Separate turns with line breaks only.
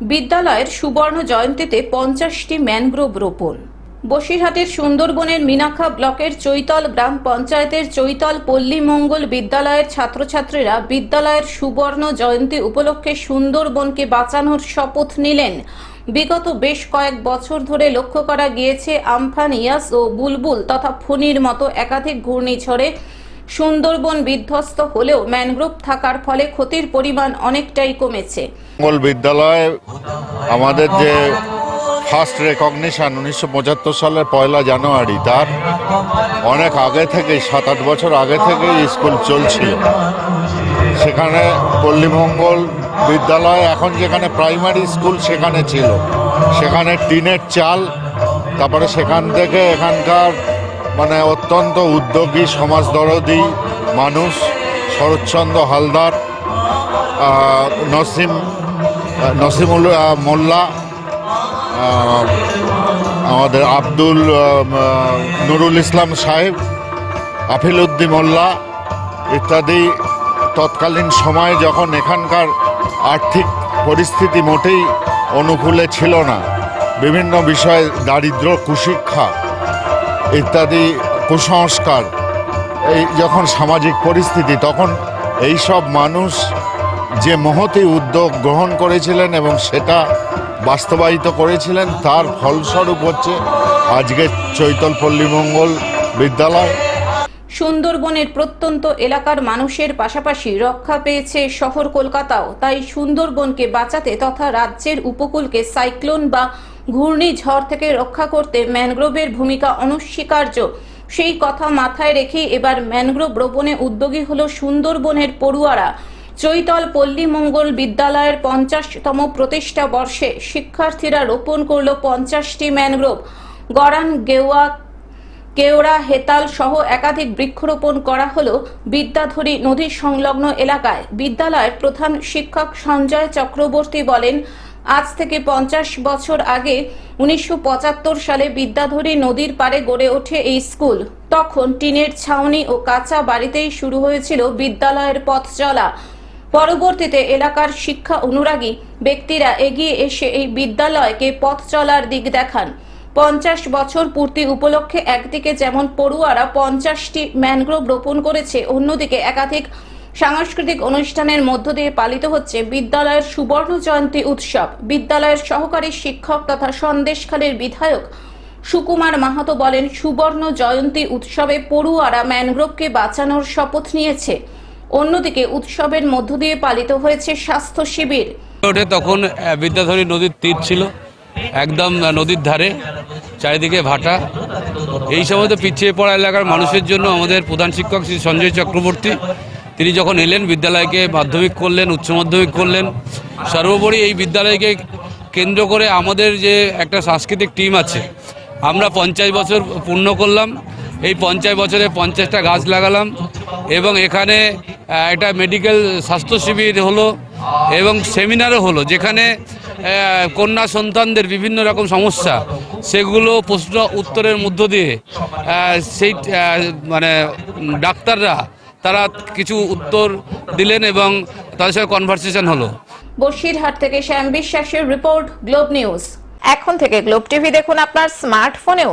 বিদ্যালয়ের সুবর্ণ জয়ন্তীতে পঞ্চাশটি ম্যানগ্রোভ রোপণ। বসিরহাটের সুন্দরবনের মিনাখা ব্লকের চৈতল গ্রাম পঞ্চায়েতের চৈতল পল্লী মঙ্গল বিদ্যালয়ের ছাত্রছাত্রীরা বিদ্যালয়ের সুবর্ণ জয়ন্তী উপলক্ষে সুন্দরবনকে বাঁচানোর শপথ নিলেন। বিগত বেশ কয়েক বছর ধরে লক্ষ্য করা গিয়েছে আমফান ইয়াস ও বুলবুল তথা ফণির মতো একাধিক ঘূর্ণিঝড়ে সুন্দরবন বিধ্বস্ত হলেও ম্যানগ্রোভ থাকার ফলে ক্ষতির পরিমাণ অনেকটাই কমেছে।
মঙ্গল বিদ্যালয়ে, আমাদের যে ফার্স্ট রেকগনিশন উনিশশো পঁচাত্তর সালের পয়লা জানুয়ারি, তার অনেক আগে থেকেই, সাত আট বছর আগে থেকেই স্কুল চলছিল। সেখানে পল্লীমঙ্গল বিদ্যালয়, এখন যেখানে প্রাইমারি স্কুল সেখানে ছিল। সেখানে টিনের চাল, তারপরে সেখান থেকে এখানকার মানে অত্যন্ত উদ্যোগী সমাজদরদী মানুষ, শরৎচন্দ্র হালদার নসিম আহ, নসিমুল মোল্লা আমাদের আব্দুল নুরুল ইসলাম সাহেব আফিল উদ্দিন মোল্লা ইত্যাদি তৎকালীন সময়ে যখন এখানকার আর্থিক পরিস্থিতি মোটেই অনুকূলে ছিল না বিভিন্ন বিষয়ে দারিদ্র কুশিক্ষা ইত্যাদি কুসংস্কার এই যখন সামাজিক পরিস্থিতি তখন এই সব মানুষ যে মহতি উদ্যোগ গ্রহণ করেছিলেন এবং সেটা বাস্তবায়িত করেছিলেন, তার ফলস্বরূপ হচ্ছে আজকে চৈতল পল্লীমঙ্গল বিদ্যালয়।
সুন্দরবনের প্রত্যন্ত এলাকার মানুষের পাশাপাশি রক্ষা পেয়েছে শহর কলকাতাও। তাই সুন্দরবনকে বাঁচাতে তথা রাজ্যের উপকূলকে সাইক্লোন বা ঘূর্ণিঝড় থেকে রক্ষা করতে ম্যানগ্রোভের ভূমিকা অনস্বীকার্য। সেই কথা মাথায় রেখে এবার ম্যানগ্রোভ রোপণে উদ্যোগী হল সুন্দরবনের পড়ুয়ারা। চৈতল পল্লী মঙ্গল বিদ্যালয়ের পঞ্চাশতম প্রতিষ্ঠা বর্ষে শিক্ষার্থীরা রোপণ করল পঞ্চাশটি ম্যানগ্রোভ গরান গেওয়া, কেওড়া, হেতাল সহ একাধিক বৃক্ষরোপণ করা হলো বিদ্যাধরী নদী সংলগ্ন এলাকায়। বিদ্যালয়ের প্রধান শিক্ষক সঞ্জয় চক্রবর্তী বলেন, আজ থেকে পঞ্চাশ বছর আগে উনিশশো পঁচাত্তর সালে বিদ্যাধরী নদীর পারে গড়ে ওঠে এই স্কুল। তখন টিনের ছাউনি ও কাঁচা বাড়িতেই শুরু হয়েছিল বিদ্যালয়ের পথ চলা পরবর্তীতে এলাকার শিক্ষা অনুরাগী ব্যক্তিরা এগিয়ে এসে এই বিদ্যালয়কে পথ চলার দিক দেখান। পঞ্চাশ বছর পূর্তি উপলক্ষে একদিকে যেমন পড়ুয়ারা পঞ্চাশটি ম্যানগ্রোভ রোপণ করেছে, অন্যদিকে একাধিক সাংস্কৃতিক অনুষ্ঠানের মধ্য দিয়ে পালিত হচ্ছে বিদ্যালয়ের সুবর্ণ জয়ন্তী উৎসব। বিদ্যালয়ের সহকারী শিক্ষক তথা সন্দেশখালীর বিধায়ক সুকুমার মাহাতো বলেন সুবর্ণ জয়ন্তী উৎসবে পড়ুয়ারা ম্যানগ্রোভকে বাঁচানোর শপথ নিয়েছে। অন্যদিকে উৎসবের মধ্য দিয়ে পালিত হয়েছে স্বাস্থ্য শিবির।
ওঠে তখন বিদ্যাধরী নদীর তীর ছিল, একদম নদীর ধারে, চারিদিকে ভাটা। এই সময় তো পিছিয়ে পড়া এলাকার মানুষের জন্য আমাদের প্রধান শিক্ষক শ্রী সঞ্জয় চক্রবর্তী, তিনি যখন এলেন, বিদ্যালয়কে মাধ্যমিক করলেন, উচ্চ মাধ্যমিক করলেন, সর্বোপরি এই বিদ্যালয়কে কেন্দ্র করে আমাদের যে একটা সাংস্কৃতিক টিম আছে, আমরা পঞ্চাশ বছর পূর্ণ করলাম। এই পঞ্চাশ বছরে পঞ্চাশটা গাছ লাগালাম এবং এখানে একটা মেডিকেল স্বাস্থ্য শিবির হলো এবং সেমিনারও হলো, যেখানে কন্যা সন্তানদের বিভিন্ন রকম সমস্যা, সেগুলো প্রশ্ন উত্তরের মধ্য দিয়ে সেই মানে ডাক্তাররা, তারা কিছু উত্তর দিলেন এবং তাদের সঙ্গে কনভারসেশন হলো।
বসিরহাট থেকে শ্যাম বিশ্বাসের রিপোর্ট গ্লোব নিউজ
এখন থেকে গ্লোব টিভি দেখুন আপনার স্মার্টফোনেও